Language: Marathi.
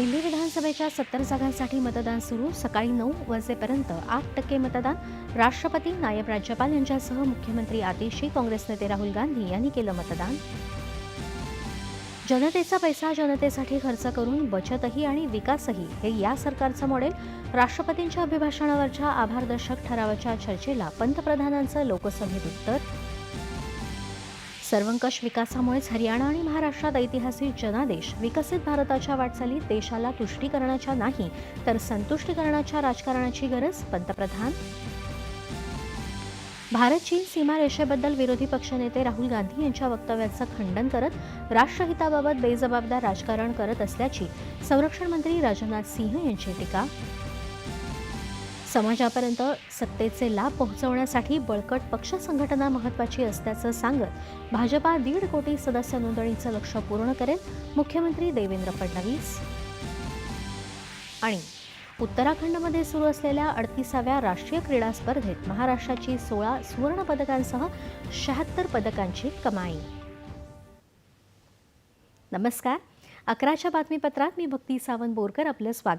दिल्ली विधानसभेच्या सत्तर जागांसाठी मतदान सुरू सकाळी नऊ वाजेपर्यंत आठ टक्के मतदान. राष्ट्रपती नायब राज्यपाल यांच्यासह मुख्यमंत्री आतिशी काँग्रेस नेते राहुल गांधी यांनी केलं मतदान. जनतेचा पैसा जनतेसाठी खर्च करून बचतही आणि विकासही हे या सरकारचं मॉडेल राष्ट्रपतींच्या अभिभाषणावरच्या आभारदर्शक ठरावाच्या चर्चेला पंतप्रधानांचं लोकसभेत उत्तर. सर्वंकष विकासामुळेच हरियाणा आणि महाराष्ट्रात ऐतिहासिक जनादेश विकसित भारताच्या वाटचालीत देशाला तुष्टीकरणाच्या नाही तर संतुष्टीकरणाच्या राजकारणाची गरज पंतप्रधान. भारत चीन सीमारेषेबद्दल विरोधी पक्षनेते राहुल गांधी यांच्या वक्तव्याचं खंडन करत राष्ट्रहिताबाबत बेजबाबदार राजकारण करत असल्याची संरक्षण मंत्री राजनाथ सिंह यांची टीका. समाजापर्यंत सत्तेचे लाभ पोहोचवण्यासाठी बळकट पक्ष संघटना महत्वाची असल्याचं सांगत भाजपा दीड कोटी सदस्य नोंदणीचं लक्ष पूर्ण करेल. मुख्यमंत्री देवेंद्र फडणवीस. आणि उत्तराखंडमध्ये सुरू असलेल्या अडतीसाव्या राष्ट्रीय क्रीडा स्पर्धेत महाराष्ट्राची सोळा सुवर्ण पदकांसह शहात्तर पदकांची कमाई. नमस्कार. अकराच्या बातमीपत्रात मी भक्ती सावंत बोरकर आपलं स्वागत